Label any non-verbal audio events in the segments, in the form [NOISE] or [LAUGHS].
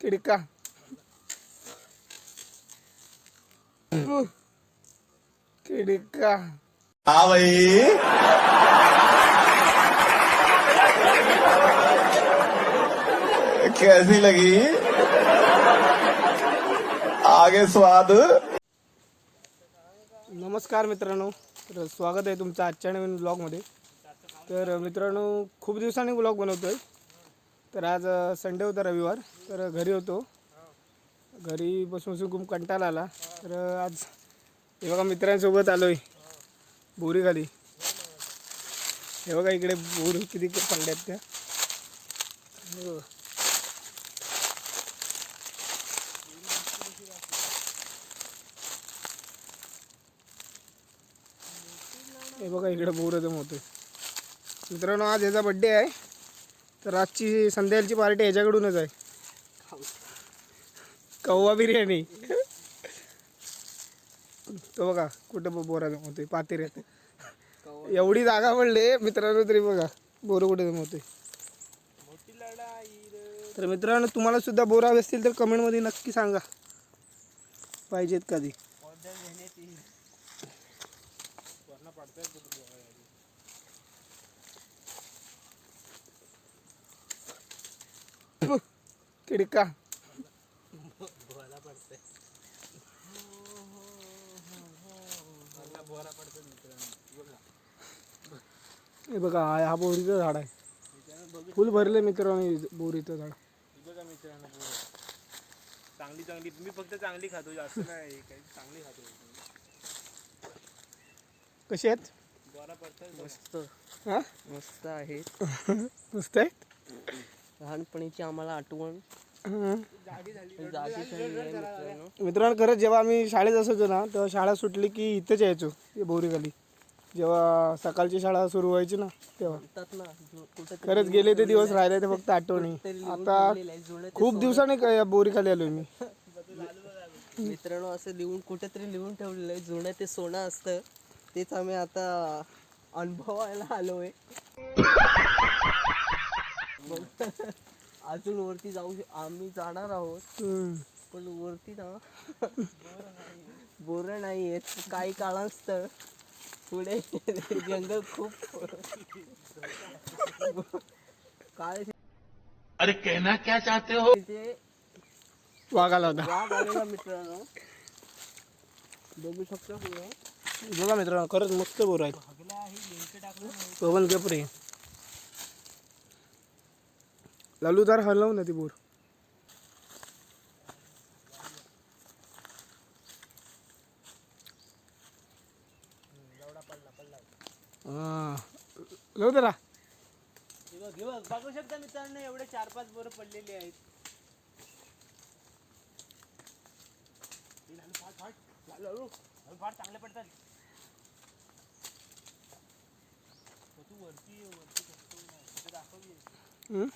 किडका किडका हाँ भाई कैसी लगी आगे स्वाद नमस्कार मित्रांनो तर स्वागत आहे तुमचं आजच्या नवीन ब्लॉगमध्ये तर मित्रांनो खूप दिवसांनी ब्लॉग बनवतो आहे तर आज संडे होता रविवार तर घरी होतो. घरी बसून बसून खूप कंटाळा आला. तर आज हे बघा मित्रांसोबत आलो आहे बोरीखाली हे बघा इकडे बोर किती पडल्या आहेत त्या. हे बघा इकडे बोर जमवतोय मित्रांनो आज ह्याचा बड्डे आहे. तर आजची संध्याकाळची पार्टी ह्याच्याकडूनच आहे. कव्वा बिर्याणी. तो बघा कुठं ब- बोरा जमवतोय पातेऱ्यात. एवढी जागा पडले मित्रांनो तरी बघा बोर कुठे जमवतोय तर मित्रांनो तुम्हाला सुद्धा बोर हवे असतील तर कमेंटमध्ये नक्की सांगा. पाहिजेत कधी. किडका हे बघा हा हा बोरीचं झाड आहे. फुल भरले मित्रांनो बोरीचं झाड. बघा मित्रांनो चांगली चांगली. मी फक्त चांगली खातो जास्त नाही काही चांगली खातो. कशी आहेत? बरा पडतात मस्त. हा? मस्त आहे [LAUGHS] मस्त आहेत? लहानपणीची आम्हाला आठवण. मित्रांनो. खरंच जेव्हा आम्ही शाळेत असायचो ना तेव्हा शाळा सुटली की इथंच यायचो बोरीखाली जेव्हा सकाळची शाळा सुरू व्हायची ना तेव्हा. खरंच गेले ते दिवस राहिले ते फक्त आठवणी. आता खूप दिवसांनी बोरीखाली आलोय मी. [LAUGHS] मित्रांनो असं लिहून कुठेतरी लिहून ठेवलेलं आहे. जुनं ते सोनं असतं तेच आम्ही आता अनुभवायला आलोय. मग अजून वरती जाऊ आम्ही जाणार आहोत. पण वरती ना बोर नाही आहेत काही काळांतर पुढे जंगल खूप काय अरे कहना क्या चाहते हो? तिथे वाघ आला होता. वाघ आलेला मित्रांनो. बघू शकता पुढे. बघा मित्रांनो खरंच मस्त बोर आहेत. पवन कपरे लालूदार हलव ना ती बोर लव जरा हे बघ हे बघ बघू शकता मित्रांनो एवढे चार पाच बोरं पडलेली आहेत हे लालू, फाड, फाड. लालू, लालू. लालू, फाड, चांगले पडतात हो, तू वरती ये, वरती बघतो ना. इथे दाखव ये.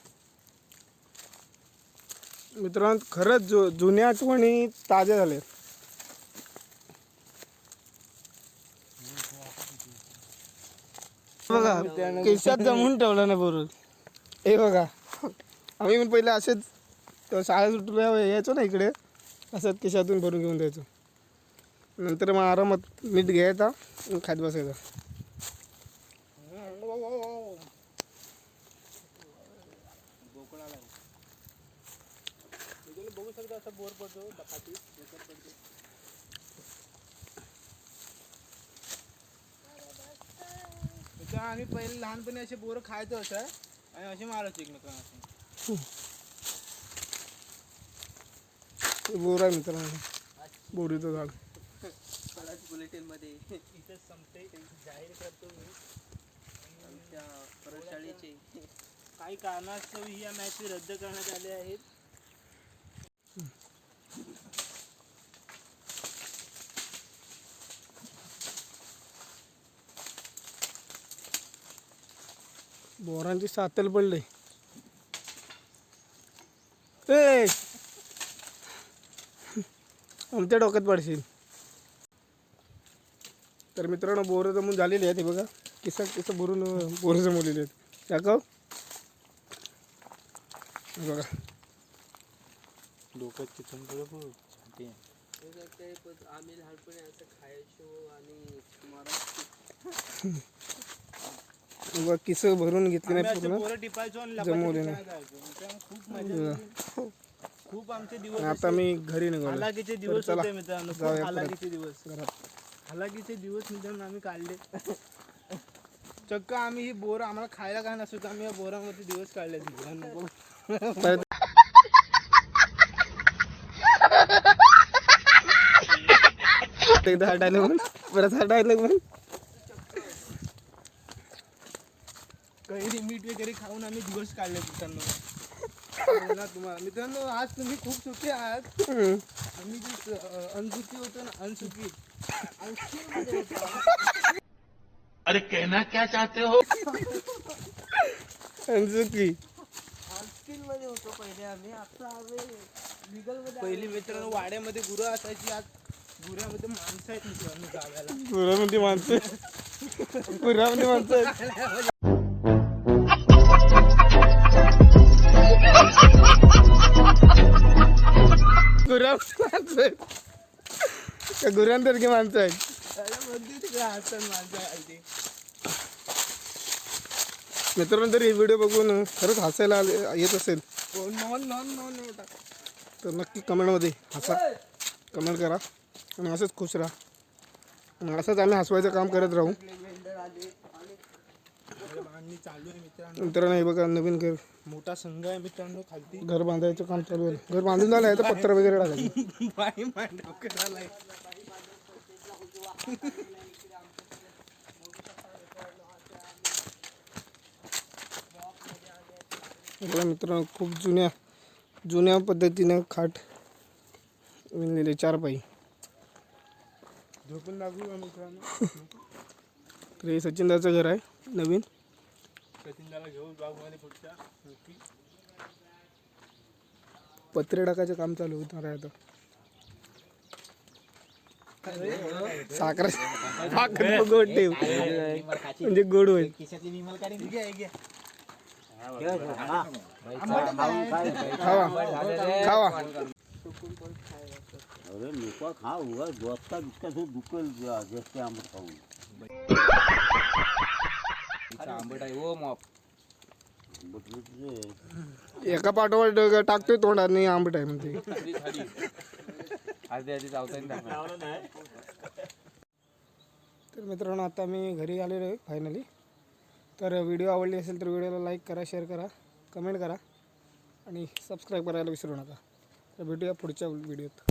मित्रांनो खरंच जु जुन्या आठवणी ताज्या झाल्या बघा केसात जमून ठेवला ना बरोबर हे बघा आम्ही पण पहिले असेच शाळा सुटल्या यायचो ना इकडे. असंच केशातून भरून घेऊन द्यायचो नंतर मग आरामात मीठ घ्यायचा खात बसायचा इकडे बघू शकता असा बोर पडतो दपाटी डोक्यात पडतो आम्ही पहिले लहानपणी असे बोर खायचो असं आणि असे मारायचो एकमेकांना. असे बोर आहे मित्रांनो. बोरीचं झाड. बुलेटिनमध्ये. इथेच संपते जाहीर करतो मी. आमच्या प्रशाळेचे काही कारणास्तव ही या मॅच रद्द करण्यात आले आहेत. बोरांची सातल पडले. ए! आमच्या डोक्यात पडशील. तर मित्रांनो बोरं जमून झालेली आहेत हे बघा. किसा किसा भरून बोरं जमवलेली आहेत. दाखव. हे बघा. डोक्यात आम्ही लहानपणी असं खायचो आणि [LAUGHS] किसं भरून घेतले नाही पूर्ण? जमवले नाही. खूप आमचे दिवस आता मी घरी निघालो हालाकीचे दिवस होते मित्रांनो. हालाकीचे दिवस. घरात. हालाकीचे दिवस मित्रांनो आम्ही काढले. चक्क आम्ही ही बोर आम्हाला खायला काय नसतो आम्ही या बोरामध्ये दिवस काढले मित्रांनो. परत एकदा हा डायलॉग म्हण परत हा डायलॉग कैरी मीठ वगैरे खाऊन आम्ही दिवस काढले मित्रांनो. बोला तुम्हाला मित्रांनो आज तुम्ही खूप सुखी आहात. हम्म. आम्ही जी अनसुखी होतो ना अनसुखी. अरे कहना क्या चाहते हो? अंजुकी हॉस्टेल मध्ये होतो पहिले आम्ही. आता आम्ही लिगलमध्ये पहिली मित्रांनो वाड्यामध्ये गुरं असायची. आज गुऱ्यामध्ये माणसं आहेत मित्रांनो गावाला. पुरामध्ये माणसं पुरामध्ये माणसं आहेत. गुरामध्ये माणसं आहेत त्या गुरांसारखी माणसं आहेत मित्रांनो जर हे व्हिडिओ बघून खरंच हसायला आले- येत असेल तर नक्की कमेंटमध्ये हसा. कमेंट करा आणि असंच खुश राहा. आणि असंच आम्ही हसवायचं काम करत राहू. बांधणी चालू आहे मित्रांनो. मित्रांनो हे बघा नवीन घर. मोठा संघ आहे मित्रांनो खालती. घर बांधायचं काम चालू आहे. घर बांधून झालं आहे तर पत्र वगैरे टाकायचं. [LAUGHS] बाई बघा मित्रांनो खूप जुन्या जुन्या पद्धतीनं खाट विणलेले चार पाई झोपून का मित्रांनो? तर हे सचिनदाचं घर आहे नवीन. घेऊन पुढच्या नक्की. पत्रे टाकायचं काम चालू होणार आहे आता. साखर साखर गोड ठेव. म्हणजे गोड होईल. घ्या खावा. खावा. अरे लोक खा हुआ दोस्ता बिस्का तो दुकल जास्त आंबट खाऊन. आंबट आहे ओ मॉप. म्हणजे एका पाठोपाठ टाकतोय तोंडात नाही आंबट आहे म्हणते. आधी खाली आधी आधी चावता तर मित्रांनो आता मी घरी आलेलो आहे फायनली तर व्हिडिओ आवडली असेल तर व्हिडिओला लाईक करा शेअर करा कमेंट करा आणि सबस्क्राईब करायला विसरू नका. तर भेटूया पुढच्या व्हिडिओत.